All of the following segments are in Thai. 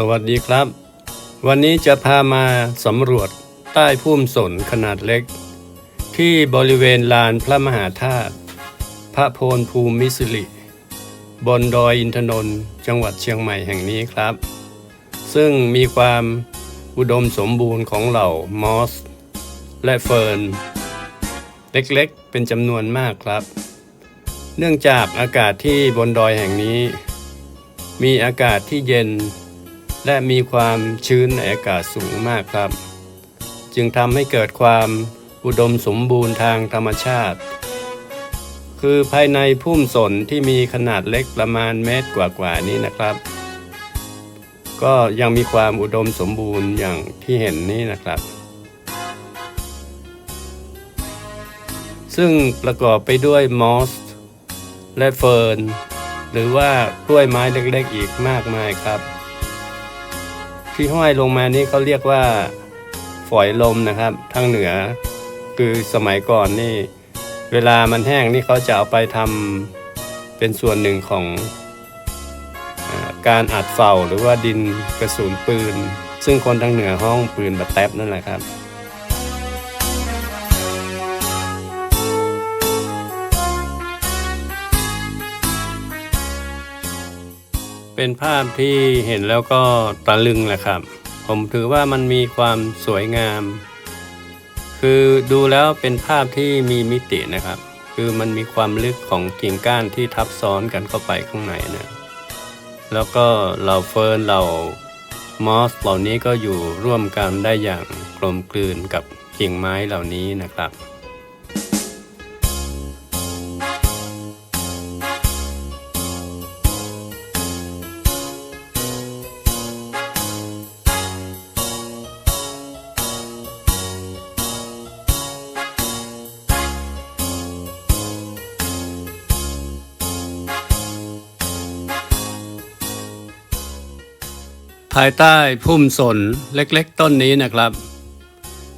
สวัสดีครับ วันนี้จะพามาสำรวจใต้พุ่มสนขนาดเล็ก ที่บริเวณลานพระมหาธาตุพระโพนภูมิสิริบนดอยอินทนนท์จังหวัดเชียงใหม่แห่งนี้ครับ ซึ่งมีความอุดมสมบูรณ์ของเหล่ามอส และเฟิร์น เล็กๆเป็นจำนวนมากครับ เนื่องจากอากาศที่บนดอยแห่งนี้ มีอากาศที่เย็น และมีความชื้นในอากาศสูงมากครับ จึงทำให้เกิดความอุดมสมบูรณ์ทางธรรมชาติ คือภายในพุ่มสนที่มีขนาดเล็กประมาณเมตรกว่าๆนี้นะครับ ก็ยังมีความอุดมสมบูรณ์อย่างที่เห็นนี้นะครับ ซึ่งประกอบไปด้วยมอสและเฟิร์นหรือว่ากล้วยไม้เล็กๆอีกมากมายครับ ที่ห้อยลงมานี่เขาเรียกว่าฝอยลมนะครับ ทางเหนือ คือสมัยก่อนนี่ เวลามันแห้งนี่เขาจะเอาไปทำเป็นส่วนหนึ่งของอการอัดเฝ้าหรือว่าดินกระสุนปืน ซึ่งคนทางเหนือห้องปืนบัดแท็บนั่นแหละครับ เป็นภาพที่เห็นแล้วก็ตะลึงแหละครับ ผมถือว่ามันมีความสวยงาม คือดูแล้วเป็นภาพที่มีมิตินะครับ คือมันมีความลึกของกิ่งก้านที่ทับซ้อนกันเข้าไปข้างในนะแล้วก็เหล่าเฟิร์นเหล่ามอสเหล่านี้ก็อยู่ร่วมกันได้อย่างกลมกลืนกับกิ่งไม้เหล่านี้นะครับายใต้พุ่มสนเล็กๆ ต้นนี้นะครับ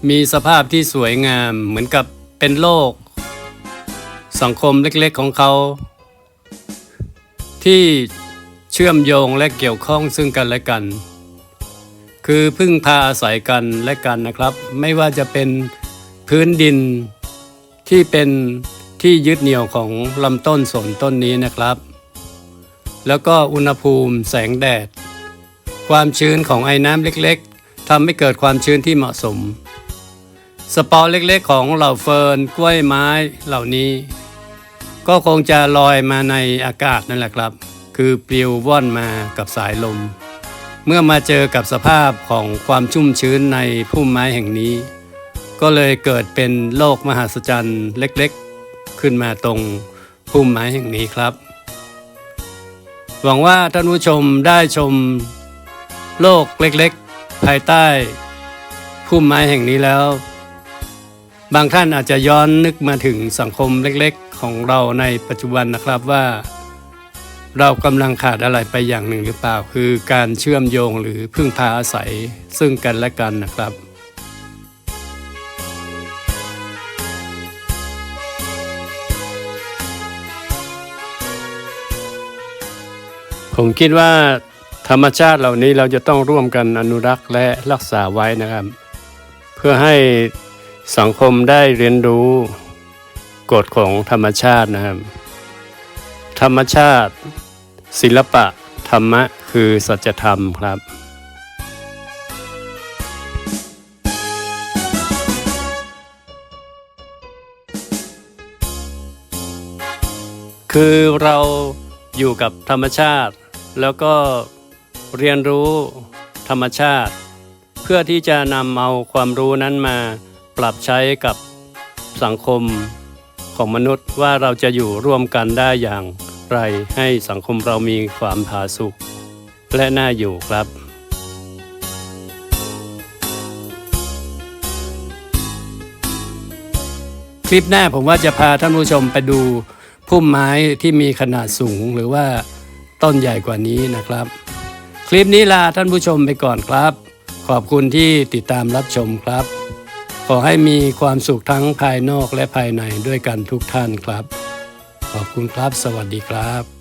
มีสภาพที่สวยงามเหมือนกับเป็นโลก สังคมเล็กๆของเขา ที่เชื่อมโยงและเกี่ยวข้องซึ่งกันและกัน คือพึ่งพาอาศัยกันและกันนะครับ ไม่ว่าจะเป็นพื้นดินที่เป็นที่ยึดเหนี่ยวของลำต้นสนต้นนี้นะครับ แล้วก็อุณหภูมิแสงแดด ความชื้นของไอ้น้ำเล็กๆทำให้เกิดความชื้นที่เหมาะสม สปอร์เล็กๆของเหล่าเฟิร์นกล้วยไม้เหล่านี้ ก็คงจะลอยมาในอากาศนั่นแหละครับ คือปลิวว่อนมากับสายลม เมื่อมาเจอกับสภาพของความชุ่มชื้นในพุ่มไม้แห่งนี้ ก็เลยเกิดเป็นโลกมหัศจรรย์เล็กๆ ขึ้นมาตรงพุ่มไม้แห่งนี้ครับ หวังว่าท่านผู้ชมได้ชม โลกเล็กๆ ภายใต้พุ่มไม้แห่งนี้แล้ว บางท่านอาจจะย้อนนึกมาถึงสังคมเล็กๆ ของเราในปัจจุบันนะครับว่า เรากำลังขาดอะไรไปอย่างหนึ่งหรือเปล่า คือการเชื่อมโยงหรือพึ่งพาอาศัยซึ่งกันและกันนะครับผมคิดว่า ธรรมชาติเหล่านี้เราจะต้องร่วมกันอนุรักษ์และรักษาไว้นะครับ เพื่อให้สังคมได้เรียนรู้กฎของธรรมชาตินะครับ ธรรมชาติ ศิลปะ ธรรมะ คือสัจธรรมครับคือเราอยู่กับธรรมชาติ แล้วก็ เรียนรู้ธรรมชาติ เพื่อที่จะนำเอาความรู้นั้นมาปรับใช้กับสังคมของมนุษย์ว่าเราจะอยู่ร่วมกันได้อย่างไรให้สังคมเรามีความผาสุกและน่าอยู่ครับคลิปหน้าผมว่าจะพาท่านผู้ชมไปดูพุ่มไม้ที่มีขนาดสูงหรือว่าต้นใหญ่กว่านี้นะครับ คลิปนี้ลาท่านผู้ชมไปก่อนครับ ขอบคุณที่ติดตามรับชมครับ ขอให้มีความสุขทั้งภายนอกและภายในด้วยกันทุกท่านครับ ขอบคุณครับ สวัสดีครับ